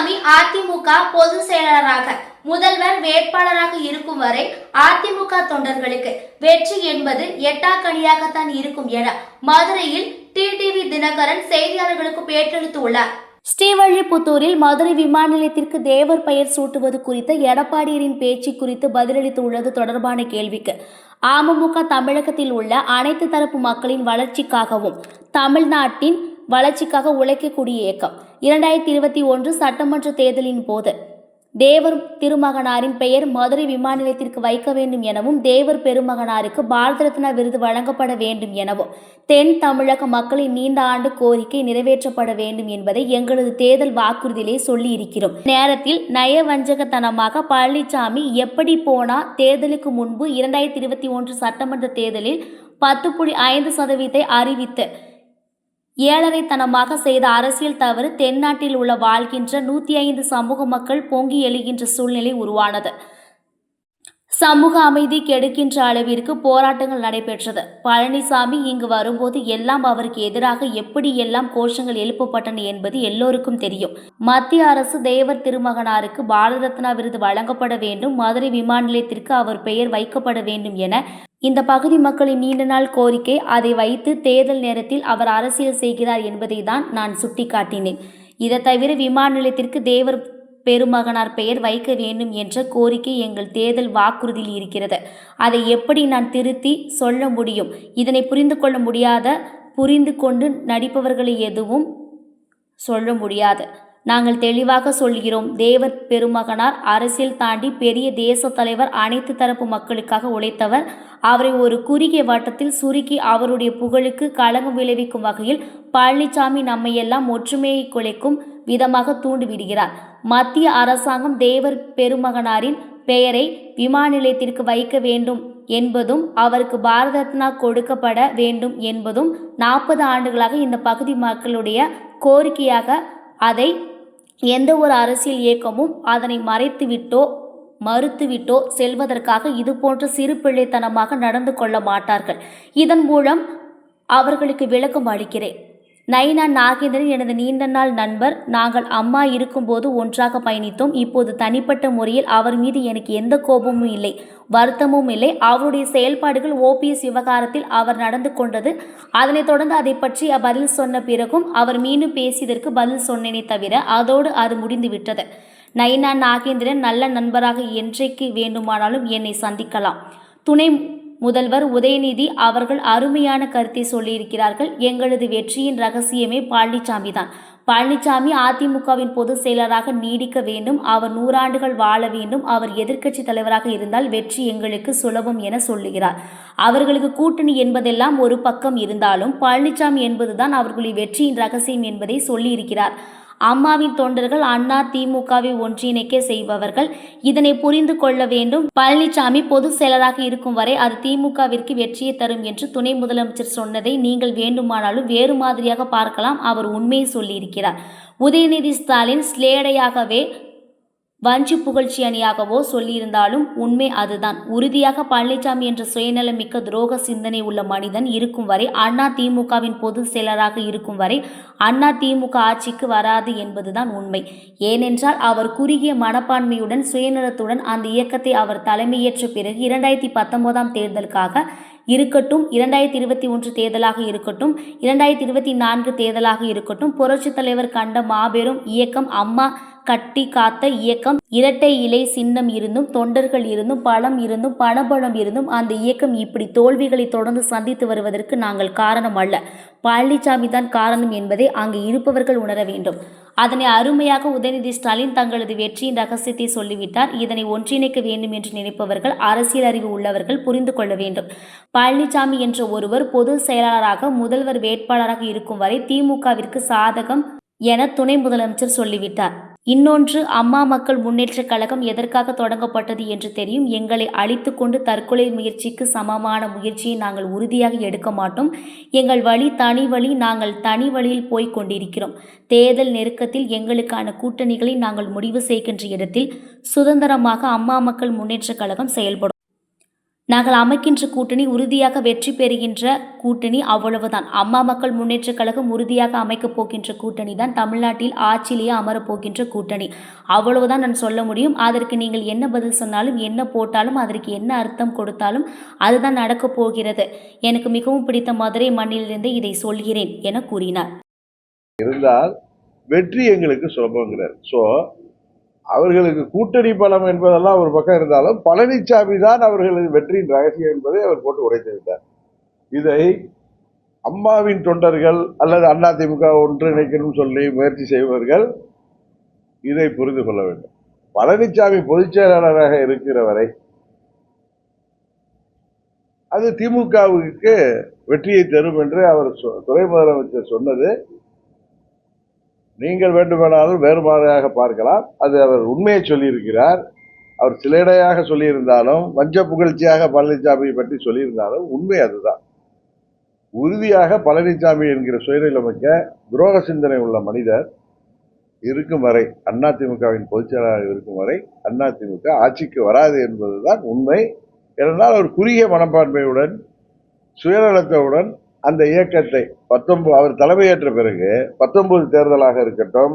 பழனிசாமி அதிமுக பொதுச் செயலராக முதல்வர் வேட்பாளராக இருக்கும் வரை அதிமுக தொண்டர்களுக்கு வெற்றி என்பது எட்டாக்கணியாகத்தான் இருக்கும் என மதுரையில் டிடிவி தினகரன் செய்தியாளர்களுக்கு பேட்டளித்துள்ளார் ஸ்ரீவள்ளிபுத்தூரில் மதுரை விமான நிலையத்திற்கு தேவர் பெயர் சூட்டுவது குறித்த எடப்பாடியரின் பேச்சு குறித்து பதிலளித்துள்ளது தொடர்பான கேள்விக்கு அமமுக தமிழகத்தில் உள்ள அனைத்து தரப்பு மக்களின் வளர்ச்சிக்காகவும் தமிழ்நாட்டின் வளர்ச்சிக்காக உழைக்கக்கூடிய இயக்கம் இரண்டாயிரத்தி இருபத்தி ஒன்று சட்டமன்ற தேர்தலின் போது தேவர் திருமகனாரின் பெயர் மதுரை விமான நிலையத்திற்கு வைக்க வேண்டும் எனவும் தேவர் பெருமகனாருக்கு பாரத ரத்னா விருது வழங்கப்பட வேண்டும் எனவும் தென் தமிழக மக்களின் நீண்ட ஆண்டு கோரிக்கை நிறைவேற்றப்பட வேண்டும் என்பதை எங்களது தேர்தல் வாக்குறுதியிலே சொல்லி இருக்கிறோம் நேரத்தில் நயவஞ்சகத்தனமாக பழனிசாமி எப்படி போனா தேர்தலுக்கு முன்பு இரண்டாயிரத்தி இருபத்தி ஒன்று சட்டமன்ற தேர்தலில் பத்து புள்ளி ஐந்து சதவீதத்தை அறிவித்து ஏழரைத்தனமாக செய்த அரசியல் தவறு தென்னாட்டில் உள்ள வாழ்கின்ற நூற்றி ஐந்து சமூக மக்கள் பொங்கி எழுகின்ற சூழ்நிலை உருவானது. சமூக அமைதி கெடுக்கின்ற அளவிற்கு போராட்டங்கள் நடைபெற்றது. பழனிசாமி இங்கு வரும்போது எல்லாம் அவருக்கு எதிராக எப்படி எல்லாம் கோஷங்கள் எழுப்பப்பட்டன என்பது எல்லோருக்கும் தெரியும். மத்திய அரசு தேவர் திருமகனாருக்கு பாரத ரத்னா விருது வழங்கப்பட வேண்டும். மதுரை விமான நிலையத்திற்கு அவர் பெயர் வைக்கப்பட வேண்டும் என இந்த பகுதி மக்களின் நீண்ட நாள் கோரிக்கை. அதை வைத்து தேர்தல் நேரத்தில் அவர் அரசியல் செய்கிறார் என்பதை தான் நான் சுட்டிக்காட்டினேன். இதை தவிர விமான நிலையத்திற்கு தேவர் பெருமகனார் பெயர் வைக்க வேண்டும் என்ற கோரிக்கை எங்கள் தேர்தல் வாக்குறுதியில் இருக்கிறது. அதை எப்படி நான் திருத்தி சொல்ல முடியும்? இதனை புரிந்து கொள்ள முடியாத புரிந்து கொண்டு நடிப்பவர்களை எதுவும் சொல்ல முடியாது. நாங்கள் தெளிவாக சொல்கிறோம் தேவர் பெருமகனார் அரசியல் தாண்டி பெரிய தேச தலைவர் அனைத்து தரப்பு மக்களுக்காக உழைத்தவர். அவரை ஒரு குறுகிய வட்டத்தில் சுருக்கி அவருடைய புகழுக்கு களங்கம் விளைவிக்கும் வகையில் பழனிசாமி நம்மையெல்லாம் ஒற்றுமையை குலைக்கும் விதமாக தூண்டிவிடுகிறார். மத்திய அரசாங்கம் தேவர் பெருமகனாரின் பெயரை விமான நிலையத்திற்கு வைக்க வேண்டும் என்பதும் அவருக்கு பாரத ரத்னா கொடுக்கப்பட வேண்டும் என்பதும் நாற்பது ஆண்டுகளாக இந்த பகுதி மக்களுடைய கோரிக்கையாக அதை எந்த ஒரு அரசியல் இயக்கமும் அதனை மறைத்துவிட்டோ மறுத்துவிட்டோ செல்வதற்காக இதுபோன்ற சிறு பிள்ளைத்தனமாக நடந்து கொள்ள மாட்டார்கள். இதன் மூலம் அவர்களுக்கு விளக்கம் அளிக்கிறேன். நைனா நாகேந்திரன் எனது நீண்ட நாள் நண்பர். நாங்கள் அம்மா இருக்கும்போது ஒன்றாக பயணித்தோம். இப்போது தனிப்பட்ட முறையில் அவர் மீது எனக்கு எந்த கோபமும் இல்லை வருத்தமும் இல்லை. அவருடைய செயல்பாடுகள் ஓபிஎஸ் விவகாரத்தில் அவர் நடந்து கொண்டது. அதனைத் தொடர்ந்து அதை பற்றி பதில் சொன்ன பிறகும் அவர் மீண்டும் பேசியதற்கு பதில் சொன்னேனே தவிர அதோடு அது முடிந்துவிட்டது நைனா நாகேந்திரன் நல்ல நண்பராக என்றைக்கு வேண்டுமானாலும் என்னை சந்திக்கலாம். துணை முதல்வர் உதயநிதி அவர்கள் அருமையான கருத்தை சொல்லியிருக்கிறார்கள். எங்களது வெற்றியின் ரகசியமே பழனிசாமி தான். பழனிசாமி அதிமுகவின் பொதுச் செயலராக நீடிக்க வேண்டும். அவர் நூறாண்டுகள் வாழ வேண்டும். அவர் எதிர்க்கட்சி தலைவராக இருந்தால் வெற்றி எங்களுக்கு சுலபம் என சொல்லுகிறார். அவர்களுக்கு கூட்டணி என்பதெல்லாம் ஒரு பக்கம் இருந்தாலும் பழனிசாமி என்பதுதான் அவர்களின் வெற்றியின் ரகசியம் என்பதை சொல்லியிருக்கிறார். அம்மாவின் தொண்டர்கள் அண்ணா திமுகவை ஒன்றிணைக்க செய்பவர்கள். இதனை புரிந்து கொள்ள வேண்டும். பழனிசாமி பொதுச் செயலராக இருக்கும் வரை அது திமுகவிற்கு வெற்றியை தரும் என்று துணை முதலமைச்சர் சொன்னதை நீங்கள் வேண்டுமானாலும் வேறு மாதிரியாக பார்க்கலாம். அவர் உண்மையை சொல்லியிருக்கிறார். உதயநிதி ஸ்டாலின் ஸ்லேடையாகவே வஞ்சி புகழ்ச்சி அணியாகவோ சொல்லியிருந்தாலும் உண்மை அதுதான். உறுதியாக பழனிசாமி என்ற சுயநலமிக்க துரோக சிந்தனை உள்ள மனிதன் இருக்கும் வரை அண்ணா திமுகவின் பொதுச் செயலராக இருக்கும் வரை அண்ணா திமுக ஆட்சிக்கு வராது என்பதுதான் உண்மை. ஏனென்றால் அவர் குறுகிய மனப்பான்மையுடன் சுயநலத்துடன் அந்த இயக்கத்தை அவர் தலைமையேற்ற பிறகு இரண்டாயிரத்தி பத்தொன்பதாம் தேர்தலுக்காக இருக்கட்டும் இரண்டாயிரத்தி இருபத்தி ஒன்று தேர்தலாக இருக்கட்டும் இரண்டாயிரத்தி இருபத்தி நான்கு தேர்தலாக இருக்கட்டும் புரட்சித் தலைவர் கண்ட மாபெரும் இயக்கம் அம்மா கட்டி காத்த இயக்கம். இரட்டை இலை சின்னம் இருந்தும் தொண்டர்கள் இருந்தும் பலம் இருந்தும் பணபலம் இருந்தும் அந்த இயக்கம் இப்படி தோல்விகளை தொடர்ந்து சந்தித்து வருவதற்கு நாங்கள் காரணம் அல்ல. பழனிசாமி தான் காரணம் என்பதை அங்கு இருப்பவர்கள் உணர வேண்டும். அதனை அருமையாக உதயநிதி ஸ்டாலின் தங்களது வெற்றியின் ரகசியத்தை சொல்லிவிட்டார். இதனை ஒன்றிணைக்க வேண்டும் என்று நினைப்பவர்கள் அரசியல் அறிவு உள்ளவர்கள் புரிந்து கொள்ள வேண்டும். பழனிசாமி என்ற ஒருவர் பொது செயலாளராக முதல்வர் வேட்பாளராக இருக்கும் வரை திமுகவிற்கு சாதகம் என துணை முதலமைச்சர் சொல்லிவிட்டார். இன்னொன்று அம்மா மக்கள் முன்னேற்றக் கழகம் எதற்காக தொடங்கப்பட்டது என்று தெரியும். எங்களை அழித்து கொண்டு தற்கொலை முயற்சிக்கு சமமான முயற்சியை நாங்கள் உறுதியாக எடுக்க மாட்டோம். எங்கள் வழி தனி வழி நாங்கள் தனி வழியில் போய்க் கொண்டிருக்கிறோம். தேர்தல் நெருக்கத்தில் எங்களுக்கான கூட்டணிகளை நாங்கள் முடிவு செய்கின்ற இடத்தில் சுதந்திரமாக அம்மா மக்கள் முன்னேற்றக் கழகம் செயல்படும். நாங்கள் அமைக்கின்ற கூட்டணி உறுதியாக வெற்றி பெறுகின்ற கூட்டணி அவ்வளவுதான். அம்மா மக்கள் முன்னேற்றக் கழகம் உறுதியாக அமைக்கப் போகின்ற கூட்டணி தான் தமிழ்நாட்டில் ஆட்சியிலேயே அமரப் போகின்ற கூட்டணி. அவ்வளவுதான் நான் சொல்ல முடியும். அதற்கு நீங்கள் என்ன பதில் சொன்னாலும் என்ன போட்டாலும் அதற்கு என்ன அர்த்தம் கொடுத்தாலும் அதுதான் நடக்கப் போகிறது. எனக்கு மிகவும் பிடித்த மதுரை மண்ணிலிருந்து இதை சொல்கிறேன் என கூறினார். இருந்தால் வெற்றி எங்களுக்கு சுலபங்கிறார் ஸோ அவர்களுக்கு கூட்டணி பலம் என்பதெல்லாம் ஒரு பக்கம் இருந்தாலும் பழனிசாமி தான் அவர்களது வெற்றியின் ரகசியம் என்பதை அவர் போட்டு உடைத்துவிட்டார் இதை அம்மாவின் தொண்டர்கள் அல்லது அதிமுக ஒன்றிணைக்கணும்னு சொல்லி முயற்சி செய்பவர்கள் இதை புரிந்து கொள்ள வேண்டும். பழனிசாமி பொதுச் செயலாளராக இருக்கிற வரை அது திமுகவுக்கு வெற்றியை தரும் என்று அவர் சொ- துணை முதலமைச்சர் சொன்னது. நீங்கள் வேண்டுமானாலும் வேறுபாடாக பார்க்கலாம். அது அவர் உண்மையை சொல்லியிருக்கிறார். அவர் சிலைடையாக சொல்லியிருந்தாலும் வஞ்ச புகழ்ச்சியாக பழனிசாமியை பற்றி சொல்லியிருந்தாலும் உண்மை அதுதான். உறுதியாக பழனிசாமி என்கிற சுயநலமிக்க துரோக சிந்தனை உள்ள மனிதர் இருக்கும் வரை அதிமுகவின் பொதுச் செயலாளர் இருக்கும் வரை அதிமுக ஆட்சிக்கு வராது என்பதுதான் உண்மை. ஏனென்றால் அவர் குறுகிய மனப்பான்மையுடன் சுயநலத்துடன் அந்த இயக்கத்தை பத்தொன்பது அவர் தலைமையேற்ற பிறகு பத்தொன்பது தேர்தலாக இருக்கட்டும்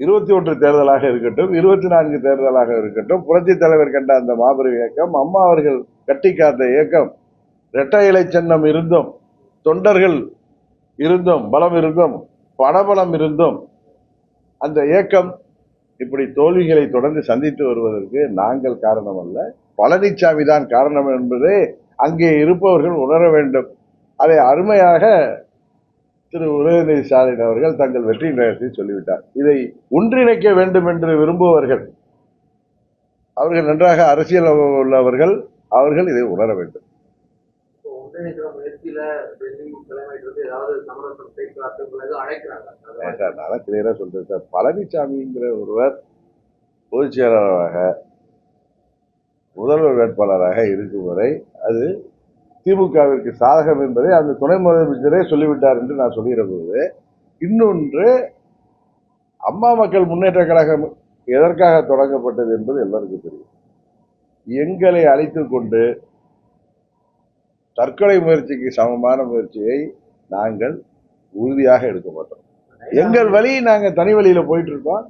இருபத்தி ஒன்று தேர்தலாக இருக்கட்டும் இருபத்தி நான்கு தேர்தலாக இருக்கட்டும் புரட்சி தலைவர் கண்ட அந்த மாபெரும் இயக்கம் அம்மா அவர்கள் கட்டி காத்த இயக்கம் இரட்டை இலை சின்னம் இருந்தும் தொண்டர்கள் இருந்தும் பலம் இருந்தும் பணபலம் இருந்தும் அந்த இயக்கம் இப்படி தோல்விகளை தொடர்ந்து சந்தித்து வருவதற்கு நாங்கள் காரணம் அல்ல பழனிசாமி தான் காரணம் என்பதை அங்கே இருப்பவர்கள் உணர வேண்டும். அதை அருமையாக திரு உதயநிதி ஸ்டாலின் அவர்கள் தங்கள் வெற்றியின் ரகத்தை சொல்லிவிட்டார். இதை ஒன்றிணைக்க வேண்டும் என்று விரும்புபவர்கள் அவர்கள் நன்றாக அரசியல் உள்ளவர்கள் அவர்கள் இதை உணர வேண்டும். நான் கிளியரா சொல்றேன் சார். பழனிசாமிங்கிற ஒருவர் பொதுச் செயலாளராக முதல்வர் வேட்பாளராக இருக்கும் வரை அது திமுகவிற்கு சாதகம் என்பதை அந்த துணை முதலமைச்சரே சொல்லிவிட்டார் என்று நான் சொல்லுகிற போது இன்னொன்று அம்மா மக்கள் முன்னேற்ற கழகம் எதற்காக தொடங்கப்பட்டது என்பது எல்லாருக்கும் தெரியும். எங்களை அழைத்து கொண்டு தற்கொலை முயற்சிக்கு சமமான முயற்சியை நாங்கள் உறுதியாக எடுக்க மாட்டோம். எங்கள் வழி நாங்கள் தனி வழியில் போயிட்டு இருக்கோம்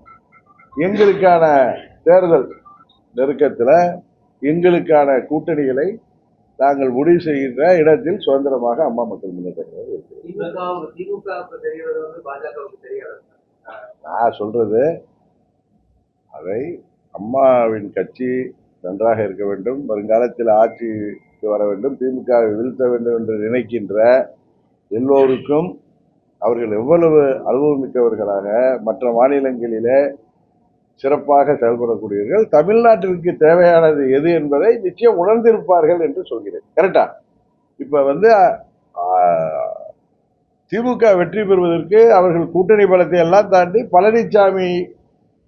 எங்களுக்கான தேர்தல் நெருக்கத்தில் எங்களுக்கான கூட்டணிகளை நாங்கள் முடிவு செய்கின்ற இடத்தில் சுதந்திரமாக அம்மா மக்கள் முன்னேற்ற கழகம் இருக்கிறது. திமுக திமுகவுக்கு தெரிகிறது வந்து பாஜகவுக்கு தெரியாது. நான் சொல்றது அதை அம்மாவின் கட்சி நன்றாக இருக்க வேண்டும் வருங்காலத்தில் ஆட்சிக்கு வர வேண்டும் திமுக வை வீழ்த்த வேண்டும் என்று நினைக்கின்ற எல்லோருக்கும் அவர்கள் எவ்வளவு அனுபவமிக்கவர்களாக மற்ற மாநிலங்களிலே சிறப்பாக செயல்படக்கூடியவர்கள். தமிழ்நாட்டிற்கு தேவையானது எது என்பதை நிச்சயம் உணர்ந்திருப்பார்கள் என்று சொல்கிறேன். கரெக்டா இப்ப வந்து திமுக வெற்றி பெறுவதற்கு அவர்கள் கூட்டணி பலத்தை எல்லாம் தாண்டி பழனிசாமி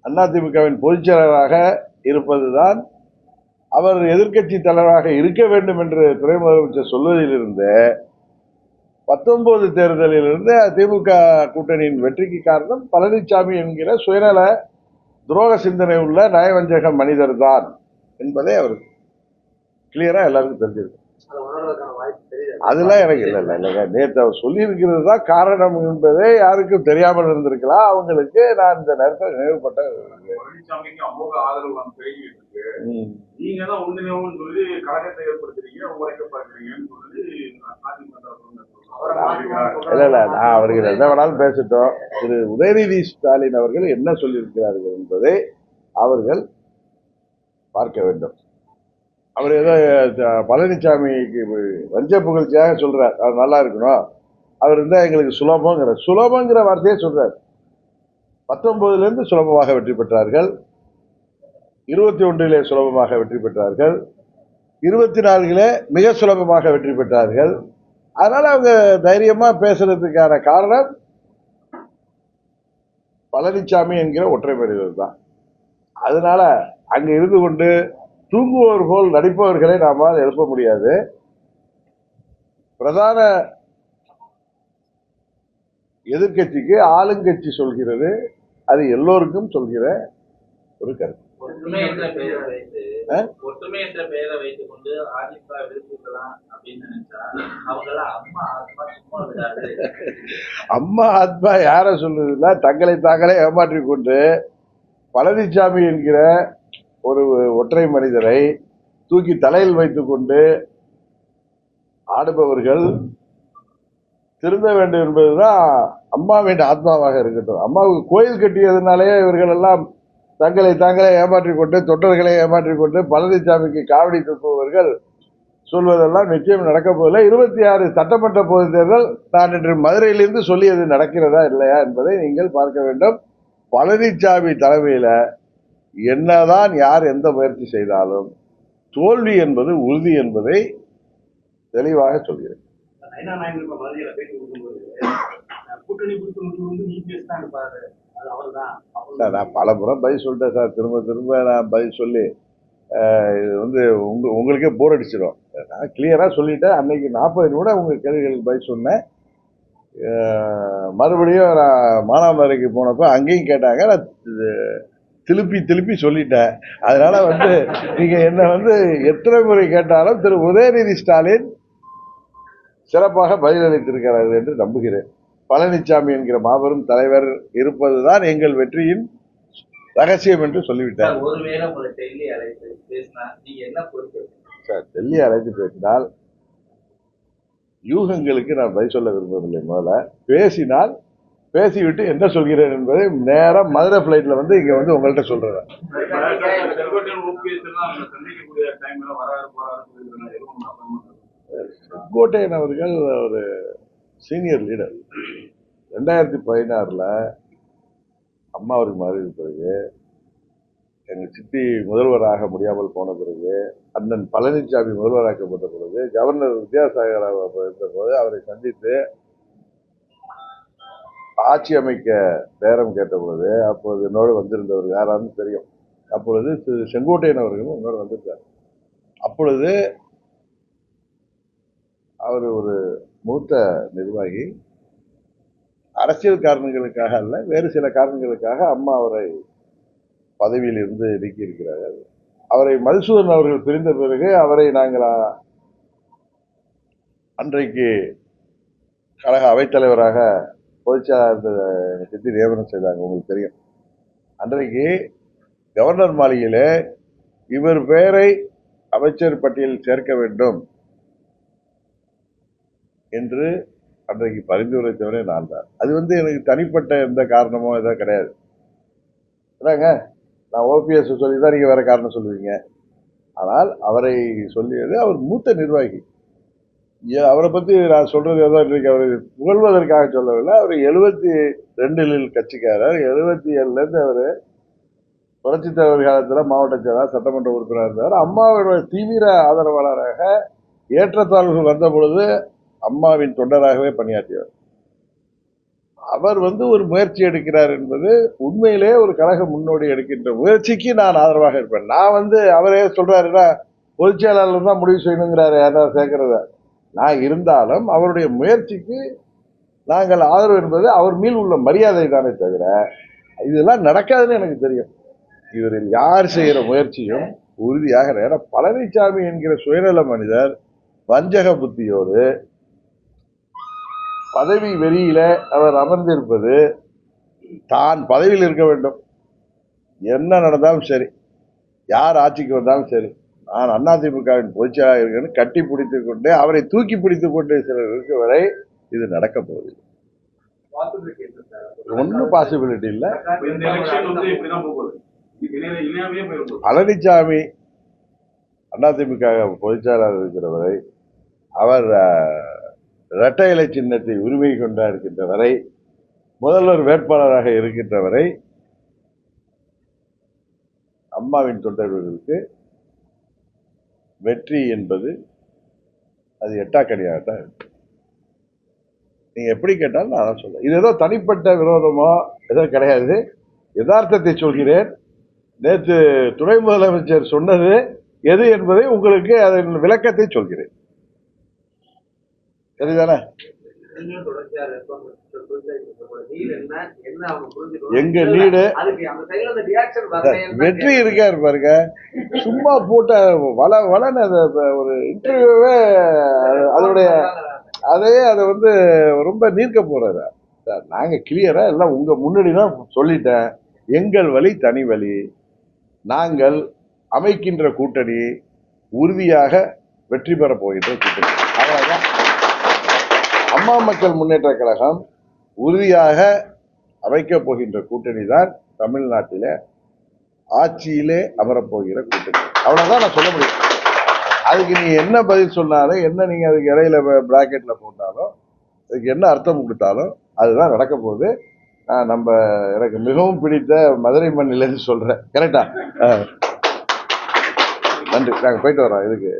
அதிமுகவின் பொதுச் செயலராக இருப்பதுதான் அவர் எதிர்க்கட்சி தலைவராக இருக்க வேண்டும் என்று துணை முதலமைச்சர் சொல்வதிலிருந்து பத்தொன்பது தேர்தலிலிருந்து திமுக கூட்டணியின் வெற்றிக்கு காரணம் பழனிசாமி என்கிற சுயநல துரோக சிந்தனை உள்ள நயவஞ்சக மனிதர் தான் என்பதை அவர் கிளியரா எல்லாருக்கும் தெரிஞ்சிருக்கு. அதெல்லாம் எனக்கு இல்லை இல்லை இல்லைங்க நேற்று அவர் சொல்லியிருக்கிறது தான் காரணம் என்பதே யாருக்கும் தெரியாமல் இருந்திருக்கலாம். அவங்களுக்கு நான் இந்த நேரத்தில் நினைவுபட்ட. நீங்க தான் ஒன்றிணைவுன்னு சொல்லி கழகத்தை ஏற்படுத்துறீங்க உழைக்கப்படுறீங்கன்னு சொல்லி அதிமுக தரப்புல அவரை மாற்றுவான்னு இல்ல இல்ல நான் அவர்கள் என்ன வேணாலும் பேசட்டும். திரு. உதயநிதி ஸ்டாலின் அவர்கள் என்ன சொல்லியிருக்கிறார்கள் என்பதை அவர்கள் பார்க்க வேண்டும். அவர் ஏதோ பழனிசாமிக்கு வஞ்ச புகழ்ச்சியாக சொல்றார். அவர் நல்லா இருக்கணும். அவர் இருந்தால் எங்களுக்கு சுலபங்கிற சுலபங்கிற வார்த்தையே சொல்றார். பத்தொன்பதுலேருந்து சுலபமாக வெற்றி பெற்றார்கள். இருபத்தி ஒன்றிலே சுலபமாக வெற்றி பெற்றார்கள். இருபத்தி நான்கிலே மிக சுலபமாக வெற்றி பெற்றார்கள். அதனால அவங்க தைரியமாக பேசுகிறதுக்கான காரணம் பழனிசாமி என்கிற ஒற்றை மனிதர் தான். அதனால அங்கே இருந்து கொண்டு தூங்குவோர் போல் நடிப்பவர்களை நாம் எழுப்ப முடியாது. பிரதான எதிர்க்கட்சிக்கு ஆளுங்கட்சி சொல்கிறது அது எல்லோருக்கும் சொல்கிற ஒரு கருத்து. ஒற்றுமை என்ற பெயரை வைத்து ஆ? ஒற்றுமை என்ற பெயரை வைத்துக் கொண்டு அதிமுக விரும்பிக்கலாம் அப்படின்னு நினைச்சா அவங்களாம் அம்மா ஆத்மா சும்மா விடாது அம்மா ஆத்மா யார சொல்லுதுன்னா தங்களை தாங்களே ஏமாற்றிக் கொண்டு பழனிசாமி என்கிற ஒரு ஒற்றை மனிதரை தூக்கி தலையில் வைத்துக் கொண்டு ஆடுபவர்கள் திருந்த வேண்டும் என்பதுதான் அம்மாவின் ஆத்மாவாக இருக்கட்டும் அம்மாவுக்கு கோயில் கட்டியதுனாலே இவர்கள் எல்லாம் தங்களை தாங்களே ஏமாற்றிக் கொண்டு தொண்டர்களை ஏமாற்றிக் கொண்டு பழனிசாமிக்கு காவடி தூக்குபவர்கள் சொல்வதெல்லாம் நிச்சயம் நடக்கப் போதில்லை இருபத்தி ஆறு சட்டமன்ற பொது தேர்தல் நான் இன்று மதுரையிலிருந்து சொல்லியது நடக்கிறதா இல்லையா என்பதை நீங்கள் பார்க்க வேண்டும். பழனிசாமி தலைமையில் என்னதான் யார் எந்த முயற்சி செய்தாலும் தோல்வி என்பது உறுதி என்பதை தெளிவாக சொல்கிறேன். கூட்டணி குறித்து முடிவு வந்து இருப்பாரு. சார் நான் பல முறை பதில் சொல்லிட்டேன் சார். திரும்ப திரும்ப நான் பதில் சொல்லி இது வந்து உங்க உங்களுக்கே போர் அடிச்சிடும். நான் கிளியராக சொல்லிட்டேன். அன்னைக்கு நாற்பது நிமிடம் உங்கள் கேள்விகளுக்கு பதில் சொன்னேன். மறுபடியும் நான் மானாமரைக்கு போனப்போ அங்கேயும் கேட்டாங்க. நான் திருப்பி திருப்பி சொல்லிட்டேன். அதனால வந்து நீங்கள் என்னை வந்து எத்தனை முறை கேட்டாலும் திரு. உதயநிதி ஸ்டாலின் சிறப்பாக பதிலளித்திருக்கிறார்கள் என்று நம்புகிறேன். பழனிசாமி என்கிற மாபெரும் தலைவர் இருப்பதுதான் எங்கள் வெற்றியின் ரகசியம் என்று சொல்லிவிட்டார். சார், டெல்லி அழைத்து பேசினா நீங்க என்ன பொறுப்பு? சார் டெல்லி அழைத்து பேசினால் யூகங்களுக்கு நான் பதில் சொல்ல விரும்பவில்லை முதல்ல. பேசினால் பேசிவிட்டு என்ன சொல்கிறேன் என்பதை நேரா மதுரை ஃபிளைட்ல வந்து இங்க வந்து உங்கள்கிட்ட சொல்றேன். கோட்டையன் அவர்கள் ஒரு சீனியர் லீடர் ரெண்டாயிரத்தி பதினாறில் அம்மா அவருக்கு மறைவு பிறகு எங்கள் சித்தி முதல்வராக முடியாமல் போன பிறகு அண்ணன் பழனிசாமி முதல்வராக்கப்பட்ட பிறகு கவர்னர் வித்யாசாகராக இருந்தபோது அவரை சந்தித்து ஆட்சி அமைக்க நேரம் கேட்ட பொழுது அப்போது என்னோடு வந்திருந்தவர் யாரான்னு தெரியும். அப்பொழுது திரு செங்கோட்டையன் அவர்களும் என்னோட வந்திருக்கார் அப்பொழுது அவர் ஒரு மூத்த நிர்வாகி. அரசியல் காரணங்களுக்காக அல்ல வேறு சில காரணங்களுக்காக அம்மா அவரை பதவியில் இருந்து நீக்கி இருக்கிறார்கள் அவரை மதுசூதன் அவர்கள் பிரிந்த பிறகு அவரை நாங்கள் அன்றைக்கு கழக அவைத்தலைவராக பொதுச்செயலாளர் இருந்த சித்தி நியமனம் செய்தாங்க உங்களுக்கு தெரியும். அன்றைக்கு கவர்னர் மாளிகையில் இவர் பெயரை அமைச்சர் பட்டியலில் சேர்க்க வேண்டும். என்று அன்றைக்கு பரிந்துரைத்தவரே நான் தான். அது வந்து எனக்கு தனிப்பட்ட எந்த காரணமோ எதோ கிடையாது. என்னங்க? நான் ஓபிஎஸ் சொல்லி தான் நீங்கள் வேறு காரணம் சொல்லுவீங்க. ஆனால் அவரை சொல்லியது அவர் மூத்த நிர்வாகி. அவரை பற்றி நான் சொல்கிறது ஏதோ இன்றைக்கு அவரை புகழ்வதற்காக சொல்லவில்லை. அவர் எழுபத்தி ரெண்டில் கட்சிக்காரர். எழுபத்தி ஏழுலேருந்து அவர் புரட்சி தலைவர் காலத்தில் மாவட்ட செயலாளர் சட்டமன்ற உறுப்பினராக இருந்தார். அம்மாவோட தீவிர ஆதரவாளராக ஏற்றத்தாழ்வுகள் வந்த பொழுது அம்மாவின் தொண்டராகவே பணியாற்றியவர். அவர் வந்து ஒரு முயற்சி எடுக்கிறார் என்பது உண்மையிலே ஒரு கழக முன்னோடி எடுக்கின்ற முயற்சிக்கு நான் ஆதரவாக இருப்பேன். நான் வந்து அவரே சொல்றாருன்னா பொதுச் செயலாளர் தான் முடிவு செய்யணுங்கிறாரு யாராவது சேர்க்கிறத? நான் இருந்தாலும் அவருடைய முயற்சிக்கு நாங்கள் ஆதரவு என்பது அவர் மீல் உள்ள மரியாதை தானே தவிர இதெல்லாம் நடக்காதுன்னு எனக்கு தெரியும். இவரில் யார் செய்கிற முயற்சியும் உறுதியாக ஏன்னா பழனிசாமி என்கிற சுயநல மனிதர் வஞ்சக புத்தியோடு பதவி வெறியில அவர் அமர்ந்திருப்பது தான் பதவியில் இருக்க வேண்டும். என்ன நடந்தாலும் சரி யார் ஆட்சிக்கு வந்தாலும் சரி நான் அதிமுகவின் பொதுச்செயலாளர் இருக்கேன்னு கட்டி பிடித்து கொண்டு அவரை தூக்கி பிடித்து கொண்டு சிலர் இருக்க வரை இது நடக்க போகுது ஒன்றும் பாசிபிலிட்டி இல்லை. பழனிசாமி அதிமுக பொதுச்செயலாளர் இருக்கிற வரை அவர் இரட்டை இலை சின்னத்தை உரிமை கொண்டா இருக்கின்ற வரை முதல்வர் வேட்பாளராக இருக்கின்ற வரை அம்மாவின் தொண்டர்களுக்கு வெற்றி என்பது அது எட்டாக்கடியாகத்தான் இருக்கு. நீங்க எப்படி கேட்டாலும் நான் அதான் சொல்றேன். இது ஏதோ தனிப்பட்ட விரோதமோ ஏதோ கிடையாது. யதார்த்தத்தை சொல்கிறேன். நேற்று துணை முதலமைச்சர் சொன்னது எது என்பதை உங்களுக்கு அதன் விளக்கத்தை சொல்கிறேன் சரிதானே நீங்களும் தொடர்ச்சியா ரெஸ்பான்ஸ் நீர் என்ன என்ன அவங்க புரிஞ்சுக்கணும். எங்க வரலைன்னு வெற்றி இருக்காரு பாருங்க. சும்மா போட்ட வள வளன்னு அதை ஒரு இன்டர்வியூவே அதோடைய அதையே அதை வந்து ரொம்ப நீர்க்க போறாரு. சார் நாங்க கிளியரா எல்லாம் உங்க முன்னாடி தான் சொல்லிட்டேன். எங்கள் வழி தனி வழி. நாங்கள் அமைக்கின்ற கூட்டணி உறுதியாக வெற்றி பெற போகின்ற கூட்டணி. அம்மா மக்கள் முன்னேற்ற கழகம் உறுதியாக அமைக்கப் போகின்ற கூட்டணி தான் தமிழ்நாட்டில ஆட்சியிலே அமரப்போகிற கூட்டணி. அவ்வளவுதான் நான் சொல்ல முடியும். அதுக்கு நீ என்ன பதில் சொன்னாலும் என்ன நீங்க அதுக்கு இடையில பிராக்கெட்ல போட்டாலும் அதுக்கு என்ன அர்த்தம் கொடுத்தாலும் அதுதான் நடக்க போகுது. நான் நம்ம எனக்கு மிகவும் பிடித்த மதுரை மண்ணிலேருந்து சொல்றேன். கரெக்டா நன்றி. நாங்கள் போயிட்டு வரோம். இதுக்கு